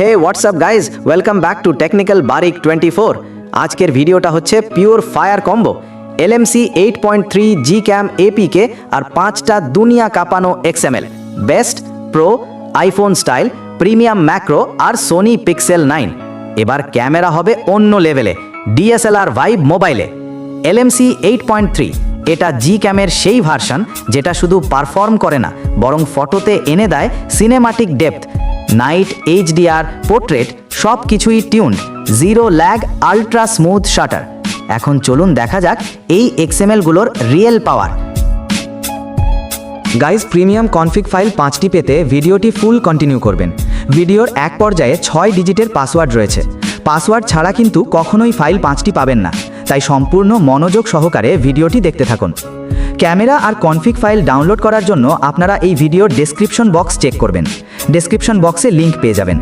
Hey WhatsApp guys welcome back to technical Barik twenty four আজকের ভিডিওটা হচ্ছে pure fire combo LMC eight point three G cam APK আর পাঁচটা দুনিয়া কাঁপানো XML best pro iPhone style premium macro আর Sony pixel nine এবার camera হবে অন্য লেভেলে ডিএসএলআর ভাইব মোবাইলে এলএমসি এইট পয়েন্ট থ্রি এটা জি ক্যামের সেই ভার্সন যেটা শুধু পারফর্ম করে না, বরং ফটোতে এনে দেয় cinematic depth night HDR, portrait সব কিছুই tuned zero lag, ultra smooth shutter. এখন চলুন দেখা যাক এই এক্সএমএলগুলোর real power. Guys premium config file পাঁচটি পেতে ভিডিওটি ফুল কন্টিনিউ করবেন। ভিডিওর এক পর্যায়ে ছয় ডিজিটের পাসওয়ার্ড রয়েছে। পাসওয়ার্ড ছাড়া কিন্তু কখনোই ফাইল পাঁচটি পাবেন না। তাই সম্পূর্ণ মনোযোগ সহকারে ভিডিওটি দেখতে থাকুন। ক্যামেরা আর কনফিগ ফাইল ডাউনলোড করার জন্য আপনারা এই ভিডিওর ডেসক্রিপশন বক্স চেক করবেন। ডেসক্রিপশন বক্সে লিংক পেয়ে যাবেন।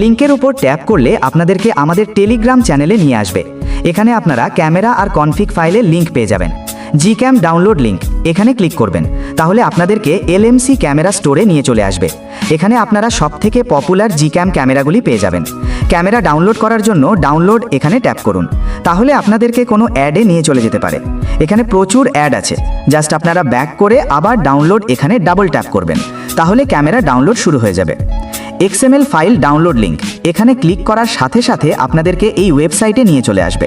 লিংকের উপর ট্যাপ করলে আপনাদেরকে আমাদের টেলিগ্রাম চ্যানেলে নিয়ে আসবে। এখানে আপনারা ক্যামেরা আর কনফিগ ফাইলের লিংক পেয়ে যাবেন। জিক্যাম ডাউনলোড লিঙ্ক এখানে ক্লিক করবেন। তাহলে আপনাদেরকে এলএমসি ক্যামেরা স্টোরে নিয়ে চলে আসবে। এখানে আপনারা সবথেকে পপুলার জিক্যাম ক্যামেরাগুলি পেয়ে যাবেন। ক্যামেরা ডাউনলোড করার জন্য ডাউনলোড এখানে ট্যাপ করুন। তাহলে আপনাদেরকে কোনো অ্যাডে নিয়ে চলে যেতে পারে। এখানে প্রচুর অ্যাড আছে। জাস্ট আপনারা ব্যাক করে আবার ডাউনলোড এখানে ডাবল ট্যাপ করবেন। তাহলে ক্যামেরা ডাউনলোড শুরু হয়ে যাবে। এক্সএমএল ফাইল ডাউনলোড লিঙ্ক এখানে ক্লিক করার সাথে সাথে আপনাদেরকে এই ওয়েবসাইটে নিয়ে চলে আসবে।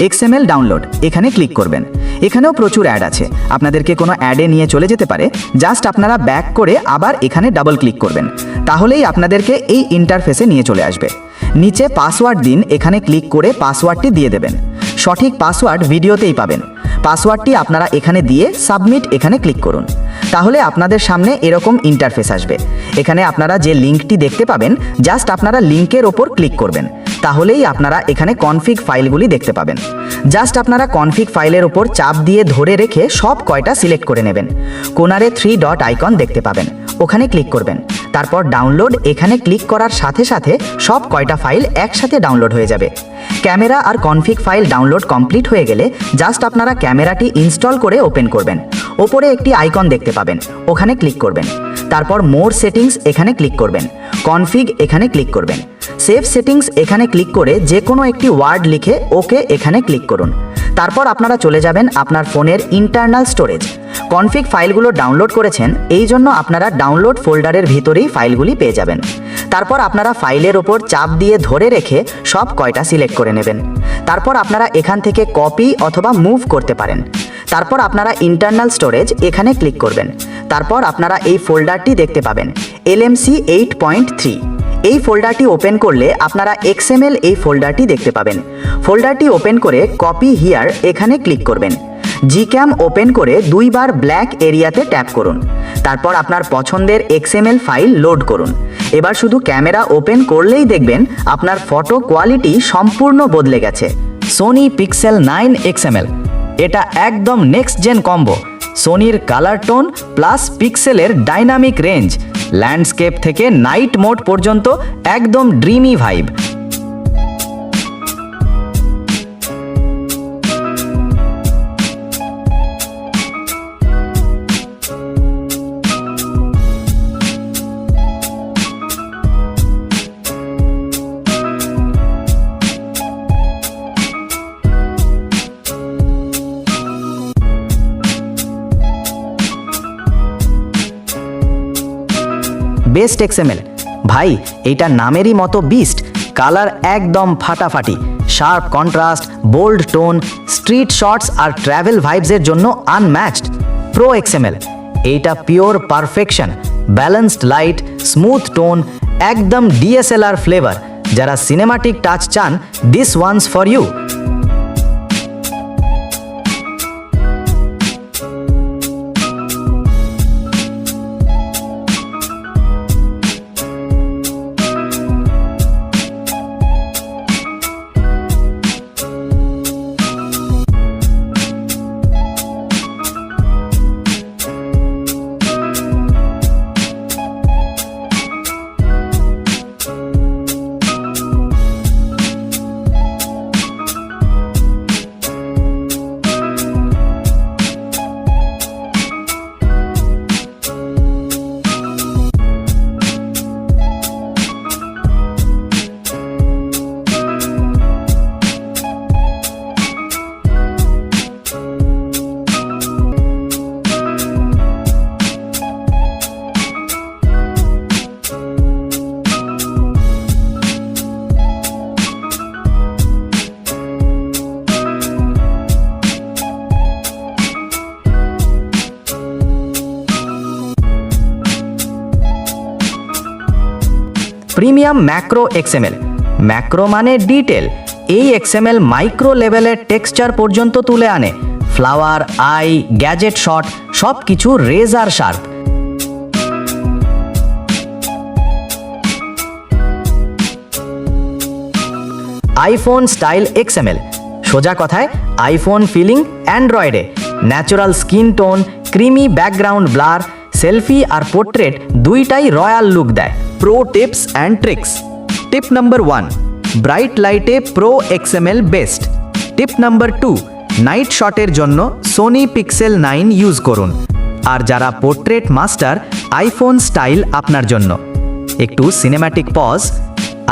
XML download. এখানে ক্লিক করবেন। এখানেও প্রচুর অ্যাড আছে। আপনাদেরকে কোনো অ্যাডে নিয়ে চলে যেতে পারে। জাস্ট আপনারা ব্যাক করে আবার এখানে ডাবল ক্লিক করবেন। তাহলেই আপনাদেরকে এই ইন্টারফেসে নিয়ে চলে আসবে। নিচে পাসওয়ার্ড দিন। এখানে ক্লিক করে পাসওয়ার্ডটি দিয়ে দেবেন। সঠিক পাসওয়ার্ড ভিডিওতেই পাবেন। পাসওয়ার্ডটি আপনারা এখানে দিয়ে সাবমিট এখানে ক্লিক করুন। তাহলে আপনাদের সামনে এরকম ইন্টারফেস আসবে। এখানে আপনারা যে লিঙ্কটি দেখতে পাবেন, জাস্ট আপনারা লিঙ্কের ওপর ক্লিক করবেন। তাহলেই আপনারা এখানে কনফিগ ফাইলগুলি দেখতে পাবেন। জাস্ট আপনারা কনফিগ ফাইলের ওপর চাপ দিয়ে ধরে রেখে সব কয়টা সিলেক্ট করে নেবেন। কোনারে থ্রি ডট আইকন দেখতে পাবেন। ওখানে ক্লিক করবেন। তারপর ডাউনলোড এখানে ক্লিক করার সাথে সাথে সব কয়টা ফাইল একসাথে ডাউনলোড হয়ে যাবে। ক্যামেরা আর কনফিগ ফাইল ডাউনলোড কমপ্লিট হয়ে গেলে জাস্ট আপনারা ক্যামেরাটি ইনস্টল করে ওপেন করবেন। ওপরে একটি আইকন দেখতে পাবেন, ওখানে ক্লিক করবেন। তারপর মোর সেটিংস এখানে ক্লিক করবেন। কনফিগ এখানে ক্লিক করবেন। সেভ সেটিংস এখানে ক্লিক করে যে কোনো একটি ওয়ার্ড লিখে ওকে এখানে ক্লিক করুন। তারপর আপনারা চলে যাবেন আপনার ফোনের ইন্টারনাল স্টোরেজ কনফিগ ফাইলগুলো ডাউনলোড করেছেন, এই জন্য আপনারা ডাউনলোড ফোল্ডারের ভিতরেই ফাইলগুলি পেয়ে যাবেন। তারপর আপনারা ফাইলের ওপর চাপ দিয়ে ধরে রেখে সব কয়টা সিলেক্ট করে নেবেন। তারপর আপনারা এখান থেকে কপি অথবা মুভ করতে পারেন। তারপর আপনারা ইন্টারনাল স্টোরেজ এখানে ক্লিক করবেন। তারপর আপনারা এই ফোল্ডারটি দেখতে পাবেন, এলএমসি এইট পয়েন্ট থ্রি। এই ফোল্ডারটি ওপেন করলে আপনারা এক্সএমএল এই ফোল্ডারটি দেখতে পাবেন। ফোল্ডারটি ওপেন করে কপি হিয়ার এখানে ক্লিক করবেন। জিক্যাম ওপেন করে দুইবার ব্ল্যাক এরিয়াতে ট্যাপ করুন। তারপর আপনার পছন্দের এক্সএমএল ফাইল লোড করুন। এবার শুধু ক্যামেরা ওপেন করলেই দেখবেন আপনার ফটো কোয়ালিটি সম্পূর্ণ বদলে গেছে। সোনি পিক্সেল নাইন এক্সএমএল এটা একদম নেক্সট জেন কম্বো সোনির কালার টোন প্লাস পিক্সেলের ডাইনামিক রেঞ্জ ল্যান্ডস্কেপ থেকে নাইট মোড পর্যন্ত একদম ড্রিমি ভাইব বেস্ট এক্সএমএল ভাই, এইটা নামেরই মতো বিস্ট কালার একদম ফাটাফাটি sharp contrast bold tone street shots আর ট্র্যাভেল ভাইবসের জন্য আনম্যাচড প্রো এক্সএমএল এইটা pure perfection balanced light smooth tone একদম ডিএসএলআর ফ্লেভার যারা সিনেমাটিক টাচ চান this one's for you premium macro XML macro মানে ডিটেল। এই এক্সএমএল মাইক্রো লেভেলের texture পর্যন্ত তুলে আনে। ফ্লাওয়ার, আই, গ্যাজেট শট সব কিছু razor sharp. IPhone style XML সোজা কথায়, iPhone feeling অ্যান্ড্রয়েডে। Natural skin tone, creamy background blur selfie আর পোর্ট্রেট দুইটাই রয়্যাল লুক দেয়। Pro tips and tricks tip number one bright লাইটে pro XML best tip number two night শটের জন্য Sony pixel nine use করুন। আর যারা portrait master iPhone style আপনার জন্য। একটু cinematic pause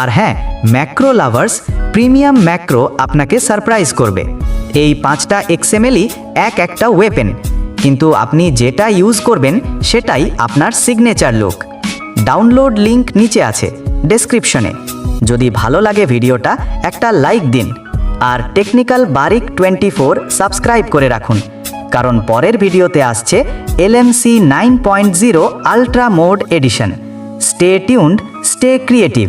আর হ্যাঁ ম্যাক্রো লাভার্স প্রিমিয়াম ম্যাক্রো আপনাকে সারপ্রাইজ করবে। এই পাঁচটা এক্সএমএলই এক একটা ওয়েপেন কিন্তু আপনি যেটা ইউজ করবেন, সেটাই আপনার সিগনেচার লুক ডাউনলোড লিংক নিচে আছে ডেসক্রিপশনে যদি ভালো লাগে ভিডিওটা, একটা লাইক দিন। আর technical Barik twenty four subscribe করে রাখুন। কারণ পরের ভিডিওতে আসছে LMC nine point zero ultra mode edition stay tuned stay creative